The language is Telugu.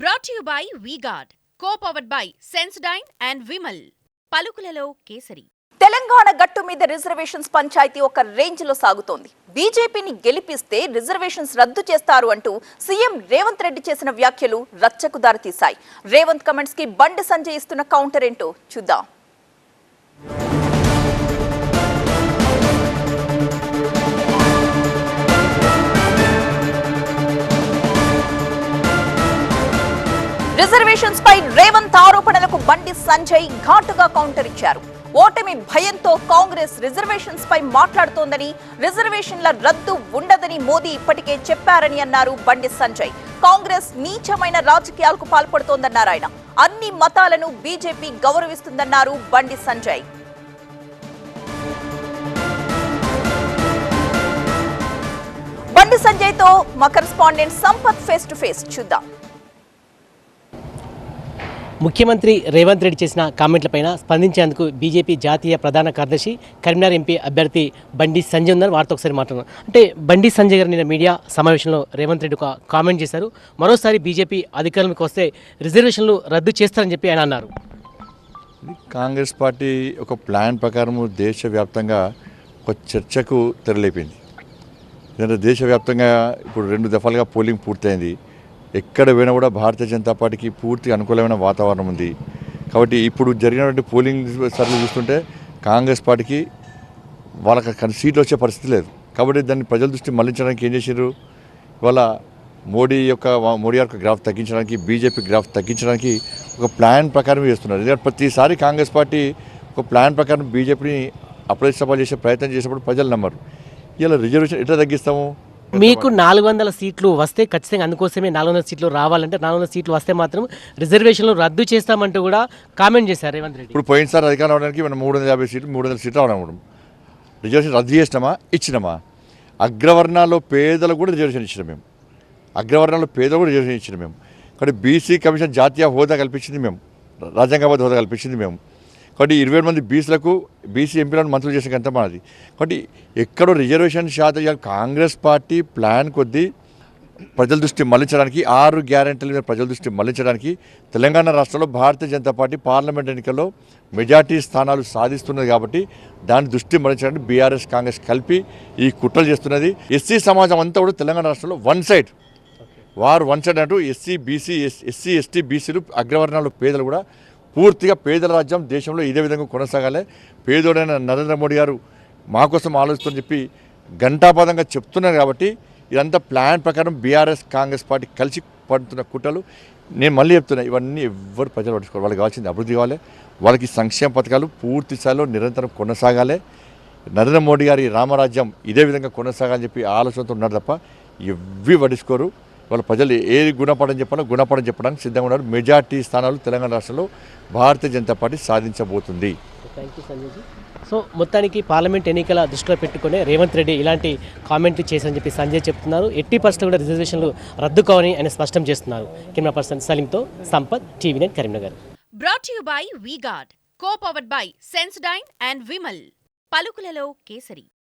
Brought you by V Guard co powered by Sensodyne and Vimal పలుకులలో కేసరి. తెలంగాణ గట్టు మీద రిజర్వేషన్స్ పంచాయతీ ఒక రేంజ్లో సాగుతోంది. బీజేపీని గెలిపిస్తే రిజర్వేషన్స్ రద్దు చేస్తారు అంటూ సీఎం రేవంత్ రెడ్డి చేసిన వ్యాఖ్యలు రచ్చకు దారితీశాయి. రేవంత్ కమెంట్స్కి బండి సంజయ్ ఇస్తున్న కౌంటర్ ఏంటో చూద్దాం. రిజర్వేషన్స్ పై రేవంత్ ఆరోపణలకు బండి సంజయ్ ఘాటుగా కౌంటర్ ఇచ్చారు. ఓటమి భయంతో కాంగ్రెస్ రిజర్వేషన్స్ పై మాట్లాడుతోందని రిజర్వేషన్ల రద్దు ఉండదని మోదీ ఇప్పటికే చెప్పారని అన్నారు బండి సంజయ్. కాంగ్రెస్ నీచమైన రాజకీయాలకు పాల్పడుతోందన్నారు ఆయన. అన్ని మతాలను బీజేపీ గౌరవిస్తుందన్నారు బండి సంజయ్. బండి సంజయ్తో మా correspondent Sampath face to face చూద్దాం. ముఖ్యమంత్రి రేవంత్ రెడ్డి చేసిన కామెంట్లపైన స్పందించేందుకు బీజేపీ జాతీయ ప్రధాన కార్యదర్శి కరీంనగర్ ఎంపీ అభ్యర్థి బండి సంజయ్ ఉన్నారు వారితో ఒకసారి మాట్లాడుతున్నాం అంటే బండి సంజయ్ గారు నిన్న మీడియా సమావేశంలో రేవంత్ రెడ్డి ఒక కామెంట్ చేశారు. మరోసారి బీజేపీ అధికారంలోకి వస్తే రిజర్వేషన్లు రద్దు చేస్తారని చెప్పి ఆయన అన్నారు. కాంగ్రెస్ పార్టీ ఒక ప్లాన్ ప్రకారము దేశవ్యాప్తంగా ఒక చర్చకు తెరలేపింది. ఎందుకంటే దేశవ్యాప్తంగా ఇప్పుడు రెండు దఫాలుగా పోలింగ్ పూర్తయింది. ఎక్కడ పోయినా కూడా భారతీయ జనతా పార్టీకి పూర్తి అనుకూలమైన వాతావరణం ఉంది. కాబట్టి ఇప్పుడు జరిగినటువంటి పోలింగ్ సర్లు చూస్తుంటే కాంగ్రెస్ పార్టీకి వాళ్ళకి కన్- సీట్లు వచ్చే పరిస్థితి లేదు. కాబట్టి దాన్ని ప్రజల దృష్టి మళ్ళించడానికి ఏం చేశారు ఇవాళ మోడీ యొక్క మోడీ యొక్క గ్రాఫ్ తగ్గించడానికి బీజేపీ గ్రాఫ్ తగ్గించడానికి ఒక ప్లాన్ ప్రకారం చేస్తున్నారు. ఎందుకంటే ప్రతిసారి కాంగ్రెస్ పార్టీ ఒక ప్లాన్ ప్రకారం బీజేపీని అప్రతిష్టపాలు చేసే ప్రయత్నం చేసినప్పుడు ప్రజలు నమ్మరు. ఇలా రిజర్వేషన్ ఎట్లా తగ్గిస్తాము? మీకు నాలుగు వందల సీట్లు వస్తే ఖచ్చితంగా అందుకోసమే నాలుగు వందల సీట్లు రావాలంటే నాలుగు వందల సీట్లు వస్తే మాత్రం రిజర్వేషన్లు రద్దు చేస్తామంటూ కూడా కామెంట్ చేశారు రేవంత్ రెడ్డి. ఇప్పుడు పోయినసారి అధికారం అవడానికి మనం మూడు వందల యాభై సీట్లు మూడు వందల సీట్లు రావడం రిజర్వేషన్ రద్దు చేసినామా? ఇచ్చినామా? అగ్రవర్ణాల్లో పేదలకు కూడా రిజర్వేషన్ ఇచ్చినాం మేము. అగ్రవర్ణాల్లో పేదలు కూడా రిజర్వేషన్ ఇచ్చినాం మేము. కాబట్టి బీసీ కమిషన్ జాతీయ హోదా కల్పించింది మేము. రాజ్యాంగబద్ధ హోదా కల్పించింది మేము. కాబట్టి ఇరవై మంది బీసీలకు బీసీ ఎంపీలను మంత్రులు చేసిన గంట మనది కాబట్టి ఎక్కడో రిజర్వేషన్ శాతం కాంగ్రెస్ పార్టీ ప్లాన్ కొద్దీ ప్రజల దృష్టి మళ్ళించడానికి ఆరు గ్యారెంటీల మీద ప్రజల దృష్టి మళ్ళించడానికి తెలంగాణ రాష్ట్రంలో భారతీయ జనతా పార్టీ పార్లమెంట్ ఎన్నికల్లో మెజార్టీ స్థానాలు సాధిస్తున్నది కాబట్టి దాని దృష్టి మళ్ళించడానికి బీఆర్ఎస్ కాంగ్రెస్ కలిపి ఈ కుట్రలు చేస్తున్నది. ఎస్సీ సమాజం అంతా కూడా తెలంగాణ రాష్ట్రంలో వన్ సైడ్. వారు వన్ సైడ్ అంటూ SC BC S SC ST బీసీలు అగ్రవర్ణాలు పేదలు కూడా పూర్తిగా పేదల రాజ్యం దేశంలో ఇదే విధంగా కొనసాగాలి. పేదోడైన నరేంద్ర మోడీ గారు మా కోసం ఆలోచిస్తుందని చెప్పి ఘంటాపదంగా చెప్తున్నారు కాబట్టి ఇదంతా ప్లాన్ ప్రకారం బీఆర్ఎస్ కాంగ్రెస్ పార్టీ కలిసి పడుతున్న కుట్రలు. నేను మళ్ళీ చెప్తున్నా ఇవన్నీ ఎవ్వరు ప్రజలు పట్టించుకోవాలి వాళ్ళకి కావాల్సింది అభివృద్ధి కావాలి. వాళ్ళకి సంక్షేమ పథకాలు పూర్తి స్థాయిలో నిరంతరం కొనసాగాలి. నరేంద్ర మోడీ గారి రామరాజ్యం ఇదే విధంగా కొనసాగాలని చెప్పి ఆలోచనతో ఉన్నారు తప్ప ఇవి పట్టించుకోరు. వాళ్ళ ప్రజలు ఏది గుణపడని చెప్పాలో గుణపడని చెప్పడానికి సిద్ధంగా ఉన్నారు. మెజార్టీ స్థానాలు తెలంగాణ రాష్ట్రంలో భారతీయ జనతా పార్టీ సాధించబోతుంది. సో మొత్తానికి పార్లమెంట్ ఎన్నికల దృష్టిలో పెట్టుకుని రేవంత్ రెడ్డి ఇలాంటి కామెంట్లు చేశారని చెప్పి సంజయ్ చెప్తున్నారు. ఎట్టి పరిస్థితుల్లో కూడా రిజర్వేషన్లు రద్దు కావని ఆయన స్పష్టం చేస్తున్నారు. Camera person సలీంతో Sampath TV nine Karimnagar. Brought you by V Guard co powered by Sensodyne and Vimal పలుకులలో kesari.